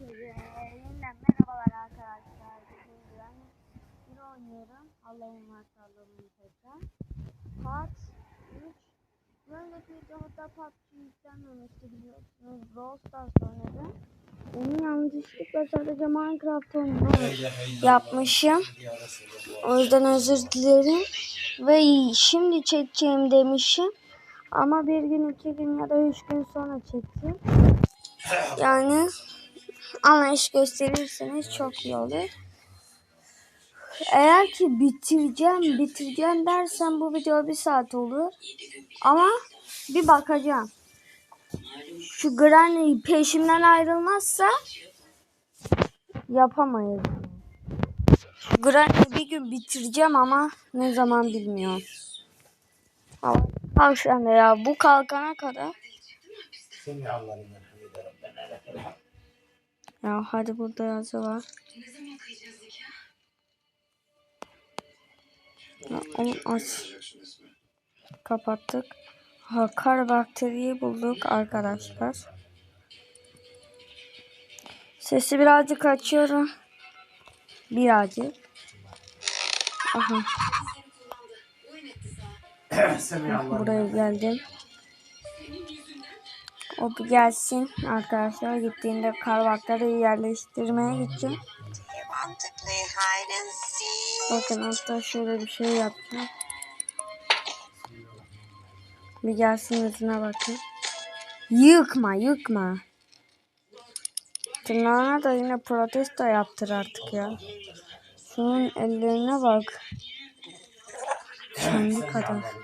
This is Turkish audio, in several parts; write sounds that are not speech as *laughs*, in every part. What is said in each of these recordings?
Yeniden merhabalar arkadaşlar. Bugün ben bir oynuyorum. Allah'ın varsa Allah'ın tekrar. Part 3. Önceki videoda PUBG yüklenmemişti biliyorsunuz. Brawl Stars oynadım. Onu yanlışlıkla sadece Minecraft oyunu yapmışım. O yüzden özür dilerim. Ve şimdi çekeceğim demişim. Ama bir gün, iki gün ya da üç gün sonra çekeceğim. Yani anlayış gösterirseniz çok iyi olur. Eğer ki bitireceğim, bitireceğim dersen bu video bir saat olur. Ama bir bakacağım. Şu Granny peşimden ayrılmazsa yapamayız. Şu Granny'yi bir gün bitireceğim ama ne zaman bilmiyorum. Ama Al sen de ya bu kalkana kadar. Seni Allah'ın Ya hadi burada yazı var. Ya, onu aç. Kapattık. Ha, kar bakteriyi bulduk arkadaşlar. Sesi birazcık açıyorum. Birazcık. Aha *clears throat* buraya geldim. O bir gelsin arkadaşlar. Gittiğinde kar bakteriyi yerleştirmeye gideceğim. Bakın hatta şöyle bir şey yaptım. Bir gelsin yüzüne bakın. Yıkma yıkma. Tırnağına da yine protesto yaptır artık ya. Şunun ellerine bak. Kendi kadar.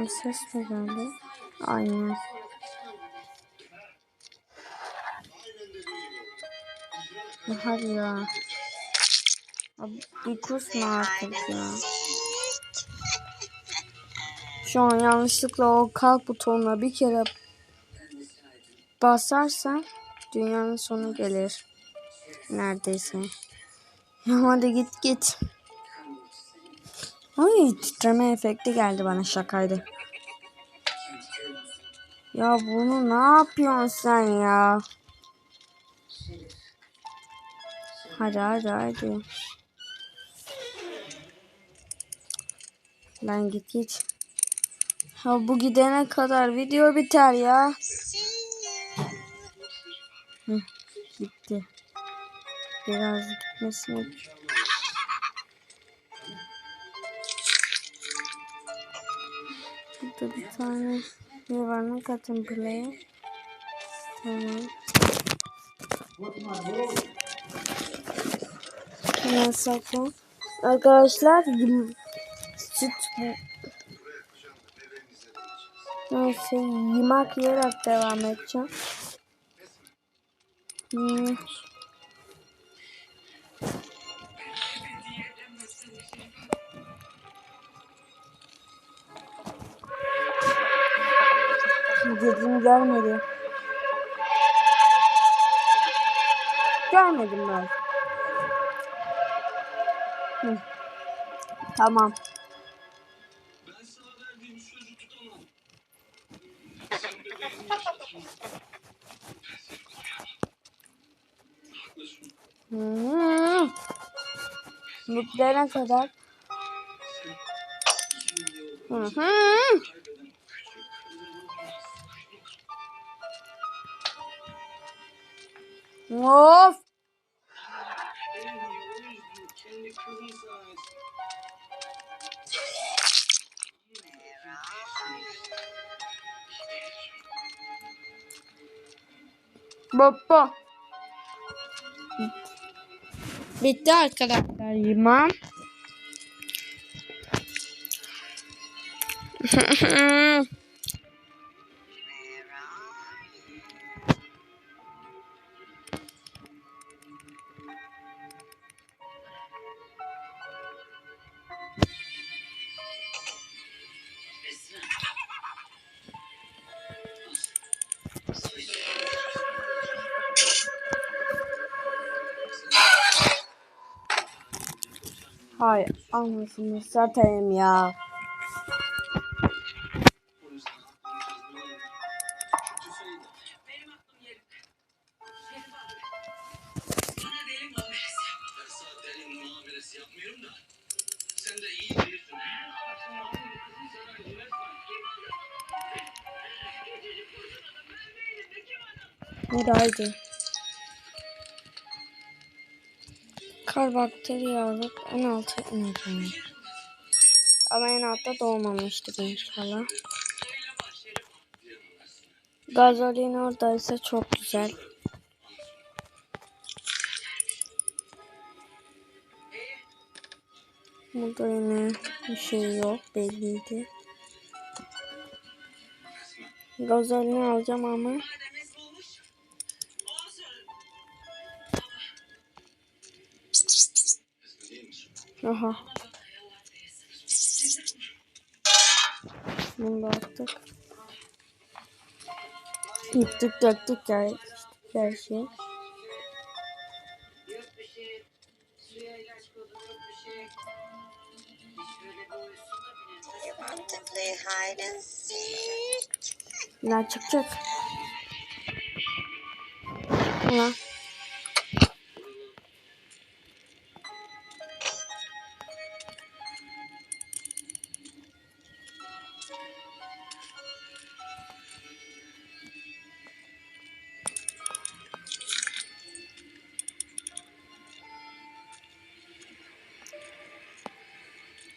Adam ses mi geldi? Aynen. Hadi ya. Abi bir kusma artık ya. Şu an yanlışlıkla o kalp butonuna bir kere basarsan dünyanın sonu gelir. Neredeyse. *laughs* Hadi git git. Ay titreme efekti geldi bana şakaydı. Ya bunu ne yapıyorsun sen ya? Hadi hadi hadi. Lan git git. Ha bu gidene kadar video biter ya. Hı, bitti. Biraz gitmesine Burada bir tane ne var ne katın play. Tamam. Hemen saklan. Arkadaşlar süt. Neyse yemek yiyerek devam edeceğim. Hmm. Görmedi. Görmedim ben. Hı. Tamam. Hmm. Mutlu'ya kadar. Hı hı. Of. Baba. Bitti arkadaşlar yılan. *laughs* Hay anasını satayım ya. Esat deli muamelesi yapmıyorum da. Sen de iyi Kar bakteri alıp en alta ineceğim. Ama en altta doğmamıştık inşallah. Gazolin oradaysa çok güzel. Burada yine bir şey yok belliydi. Gazolini alacağım ama Aha. Bunu da attık. Yıktık döktük her, her şey. Yok bir şey.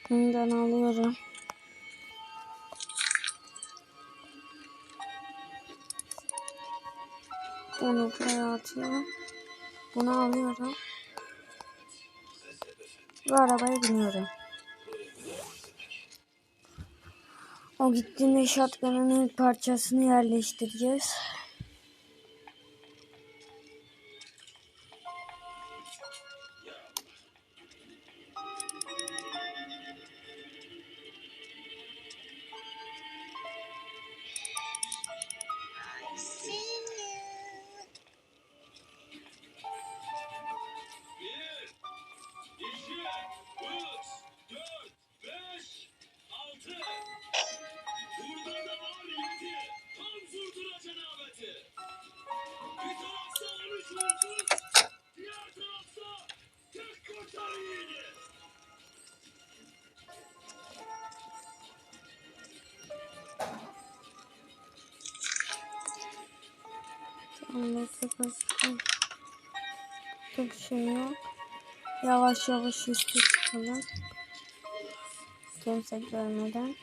Bundan alıyorum. Bunu buraya atıyorum. Bunu alıyorum. Ve arabaya biniyorum. O gittiğinde shotgun'ın ilk parçasını yerleştireceğiz. Bakayım. Burada bir şey yok. Yavaş yavaş üstü çıkalım. Kimse görmeden.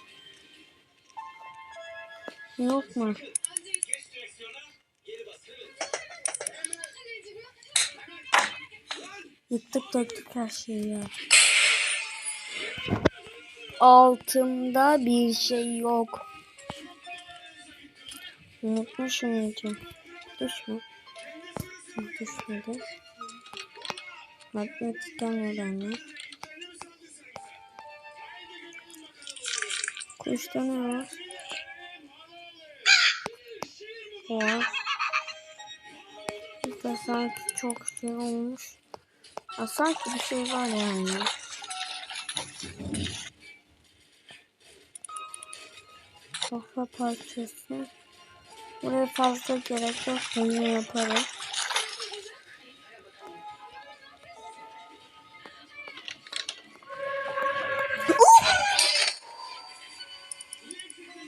Yok mu? Yıktık döktük her şeyi ya. Altımda bir şey yok. Unutmuşum iyice. Düşme. Düşmedi. Magnetik gelmeden ya. Kuşta ne var? Var. Burada sanki çok şey olmuş. Ya sanki bir şey var yani. Kafa parçası. Buraya fazla gerek yok. Bunu yaparım.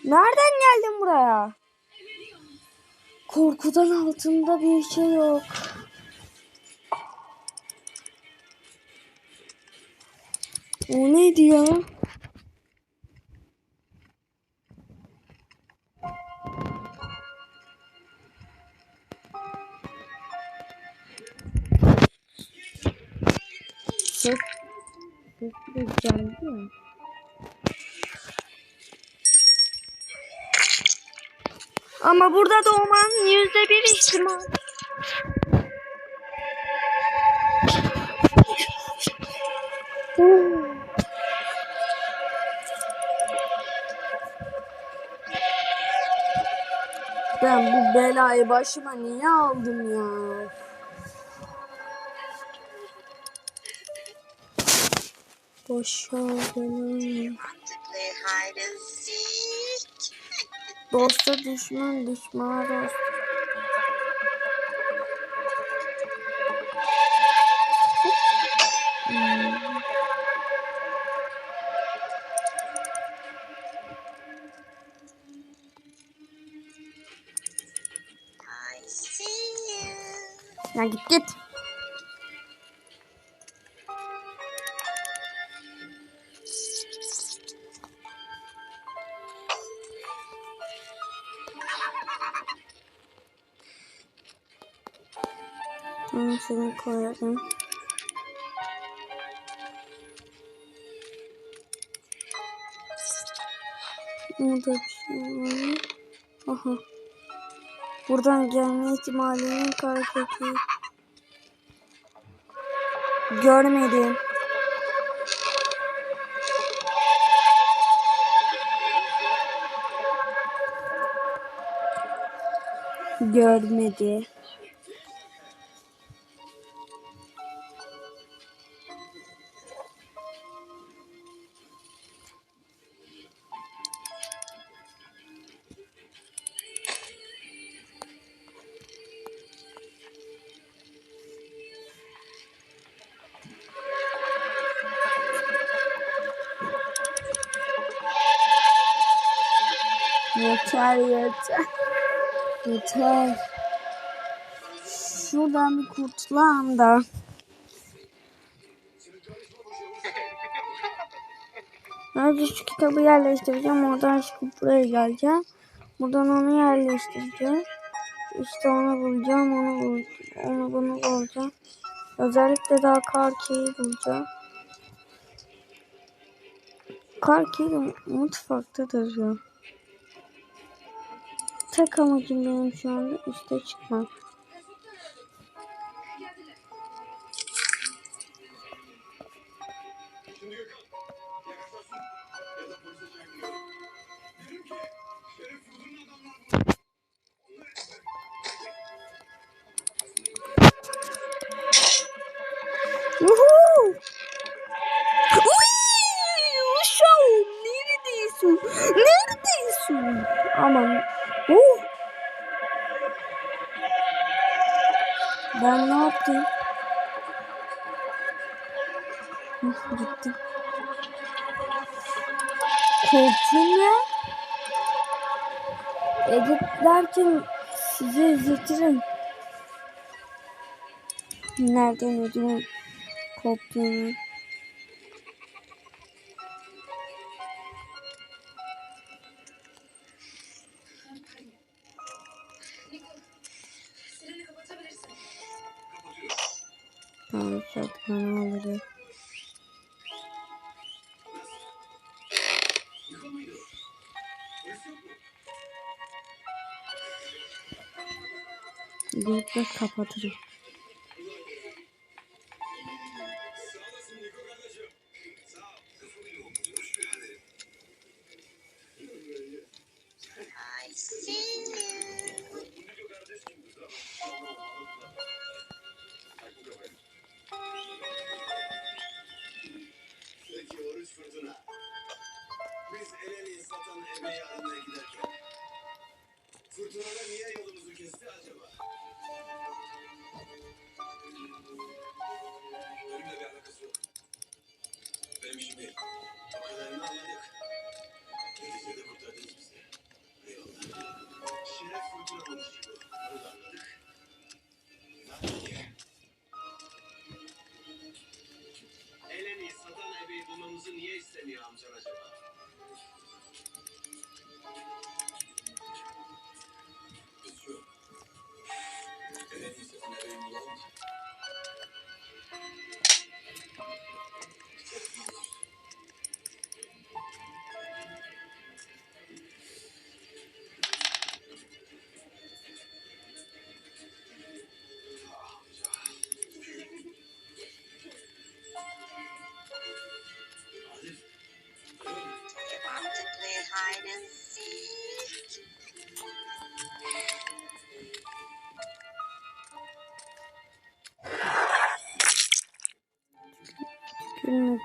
Nereden geldin buraya? Korkudan altında bir şey yok. O neydi ya? Geldi ya. Ama burada doğmanın yüzde bir ihtimal. Ben bu belayı başıma niye aldım ya? And seek? *laughs* Dosta düşman, düşmana dost. Hmm. I see you. Ya git git. Tamam şunu koyalım. Burada bir şey? Aha. Buradan gelme ihtimalinin karşıdaki. Görmedim. Görmedi. Yeter yeter. Yeter. Şuradan bir kurtulalım da. Önce şu kitabı yerleştireceğim. Oradan çıkıp buraya geleceğim. Buradan onu yerleştireceğim. İşte onu bulacağım. Onu bulacağım. Onu bunu bulacağım. Özellikle daha Karki'yi bulacağım. Karki de mutfaktadır ya. Tek amacım benim şu anda üste çıkmak. Editlerken size izletirim. Nereden ödümün koptuğunu. لري.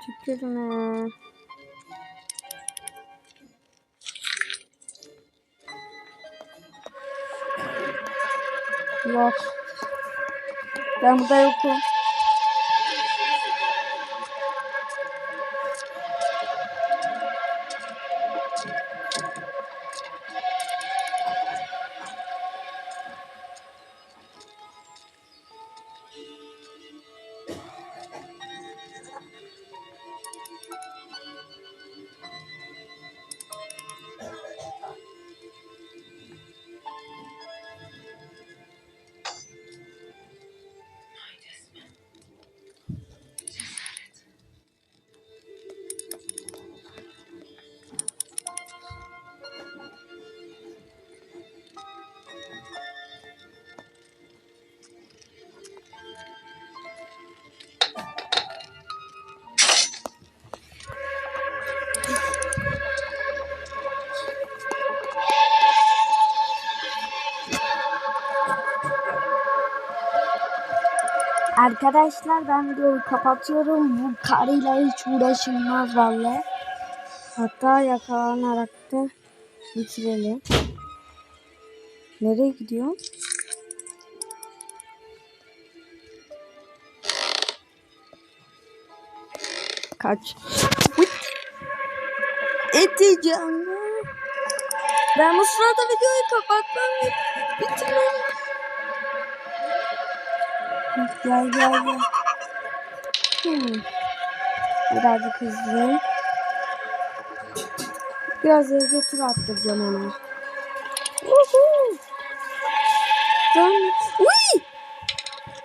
Tükürme. Yok. Ben burada yokum. Arkadaşlar ben videoyu kapatıyorum. Bu karıyla hiç uğraşılmaz vallahi. Hatta yakalanarak da bitirelim. Nereye gidiyor? Kaç. Uy. Edeceğim. Ben bu sırada videoyu kapatmam. Bitirmem. Gel gel gel. Hmm. Birazcık hızlı. Biraz hızlı tur attıracağım onu. Dön. Uy!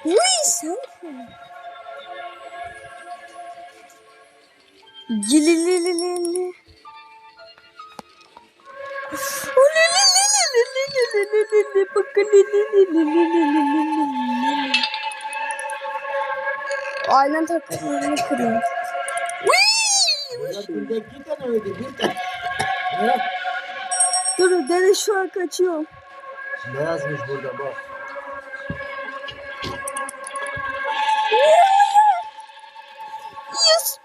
Uy sen Cililililili. Bakın bir tane. Ne? Dur dede şu an kaçıyorum. Ne yazmış burada bak. Yes.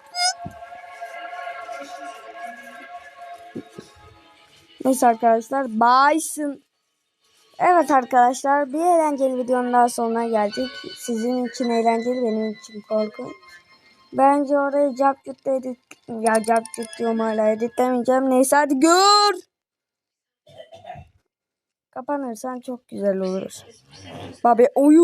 Neyse arkadaşlar bye'sın. Evet arkadaşlar bir eğlenceli videonun daha sonuna geldik. Sizin için eğlenceli benim için korkunç. Bence orayı capcut edit ya capcut diyorum hala editlemeyeceğim. Neyse hadi gör. Kapanırsan çok güzel olur. Babi oyun.